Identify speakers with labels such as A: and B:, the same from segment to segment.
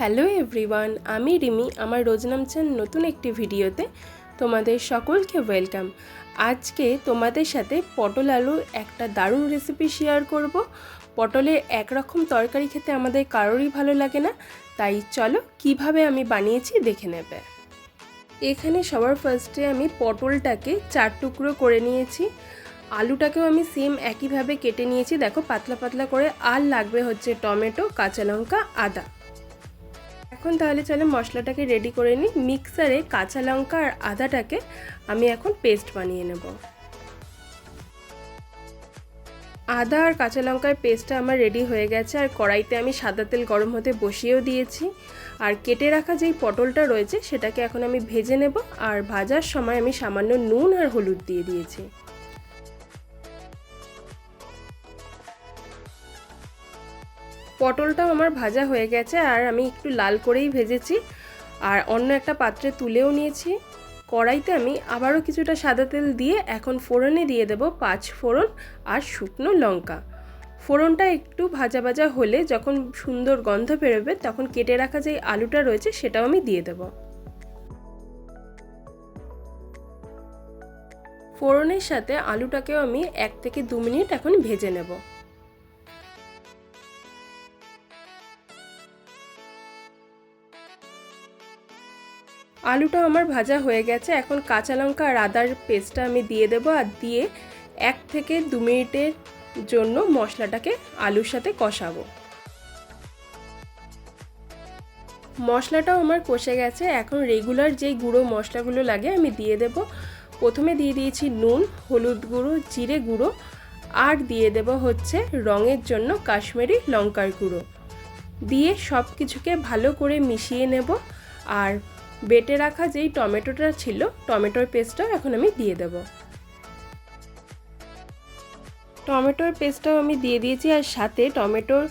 A: Hello everyone, আমি রিমি। আমার রোজনামচান নতুন একটি ভিডিওতে। তোমাদের সকলকে ওয়েলকাম। আজকে তোমাদের সাথে পটল আলু একটা দারুণ রেসিপি শেয়ার করব। পটলের একরকম তরকারি খেতে আমাদের কারোরই ভালো লাগে না। তাই চলো, কীভাবে আমি বানিয়েছি দেখে নেবে। এখানে সবার ফার্স্টে আমি পটলটাকে চার টুকরো করে নিয়েছি। আলুটাকেও আমি সেম একইভাবে কেটে নিয়েছি। দেখো, পাতলা পাতলা করে। আর লাগবে হচ্ছে টমেটো, কাঁচা লঙ্কা, আদা। এখন তাহলে চলে মশলাটাকে রেডি করে নিই। মিক্সারে কাঁচা লঙ্কা আর আদাটাকে আমি এখন পেস্ট বানিয়ে নেব। আদা আর কাঁচা লঙ্কার পেস্টটা আমার রেডি হয়ে গেছে। আর কড়াইতে আমি সাদা তেল গরম হতে বসিয়েও দিয়েছি। আর কেটে রাখা যেই পটলটা রয়েছে, সেটাকে এখন আমি ভেজে নেব। আর ভাজার সময় আমি সামান্য নুন আর হলুদ দিয়ে দিয়েছি। পটলটাও আমার ভাজা হয়ে গেছে আর আমি একটু লাল করেই ভেজেছি। আর অন্য একটা পাত্রে তুলেও নিয়েছি। কড়াইতে আমি আবারও কিছুটা সাদা তেল দিয়ে এখন ফোড়নে দিয়ে দেব পাঁচ ফোড়ন আর শুকনো লঙ্কা। ফোড়নটা একটু ভাজা ভাজা হলে যখন সুন্দর গন্ধ বেরোবে তখন কেটে রাখা যে আলুটা রয়েছে সেটাও আমি দিয়ে দেব। ফোড়নের সাথে আলুটাকেও আমি এক থেকে দু মিনিট এখন ভেজে নেব। আলুটা আমার ভাজা হয়ে গেছে। এখন কাঁচা লঙ্কা আর আদার পেস্টটা আমি দিয়ে দেবো আর দিয়ে এক থেকে দু মিনিটের জন্য মশলাটাকে আলুর সাথে কষাবো। মশলাটাও আমার কষে গেছে। এখন রেগুলার যেই গুঁড়ো মশলাগুলো লাগে আমি দিয়ে দেব। প্রথমে দিয়ে দিয়েছি নুন, হলুদ গুঁড়ো, জিরে গুঁড়ো আর দিয়ে দেব হচ্ছে রঙের জন্য কাশ্মীরি লঙ্কার গুঁড়ো। দিয়ে সব কিছুকে ভালো করে মিশিয়ে নেব। আর বেটে রাখা যেই টমেটোটা ছিল, টমেটোর পেস্টটাও এখন আমি দিয়ে দেব। টমেটোর পেস্টটাও আমি দিয়ে দিয়েছি আর সাথে টমেটোর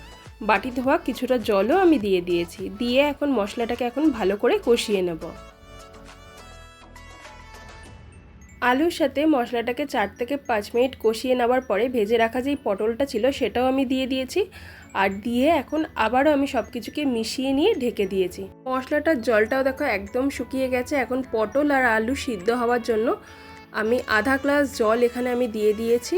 A: বাটি ধোয়া কিছুটা জলও আমি দিয়ে দিয়েছি। দিয়ে এখন মশলাটাকে এখন ভালো করে কষিয়ে নেব। আলুর সাথে মশলাটাকে চার থেকে পাঁচ মিনিট কষিয়ে নেওয়ার পরে ভেজে রাখা যেই পটলটা ছিল সেটাও আমি দিয়ে দিয়েছি। আর দিয়ে এখন আবারও আমি সব কিছুকে মিশিয়ে নিয়ে ঢেকে দিয়েছি। মশলাটার জলটাও দেখো একদম শুকিয়ে গেছে। এখন পটল আর আলু সিদ্ধ হওয়ার জন্য আমি আধা গ্লাস জল এখানে আমি দিয়ে দিয়েছি।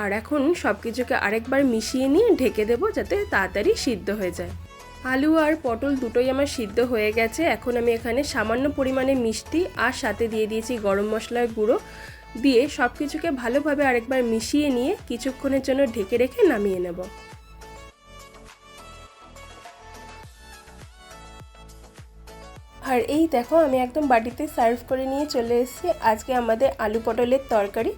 A: আর এখন সব কিছুকে আরেকবার মিশিয়ে নিয়ে ঢেকে দেবো যাতে তাড়াতাড়ি সিদ্ধ হয়ে যায়। আলু আর পটল দুটোই আমার সিদ্ধ হয়ে গেছে। এখন আমি এখানে সামান্য পরিমাণে মিষ্টি আর সাথে দিয়ে দিয়েছি গরম মশলার গুঁড়ো। দিয়ে সব কিছুকে ভালোভাবে আরেকবার মিশিয়ে নিয়ে কিছুক্ষণের জন্য ঢেকে রেখে নামিয়ে নেব। আর এই দেখো, আমি একদম বাটিতে সার্ভ করে নিয়ে চলে এসেছি। আজকে আমাদের আলু পটলের তরকারি।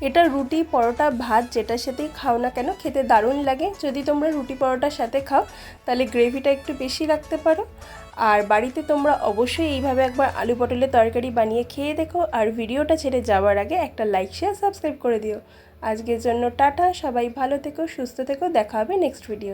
A: এটা রুটি পরোটা ভাত যেটার সাথেই খাও না কেন, খেতে দারুণ লাগে। যদি তোমরা রুটি পরোটার সাথে খাও, তাহলে গ্রেভিটা একটু বেশি রাখতে পারো। আর বাড়িতে তোমরা অবশ্যই এইভাবে একবার আলু পটলের তরকারি বানিয়ে খেয়ে দেখো। আর ভিডিওটা ছেড়ে যাওয়ার আগে একটা লাইক, শেয়ার, সাবস্ক্রাইব করে দিও। আজকের জন্য টাটা, সবাই ভালো থেকো, সুস্থ থেকো, দেখা হবে নেক্সট ভিডিও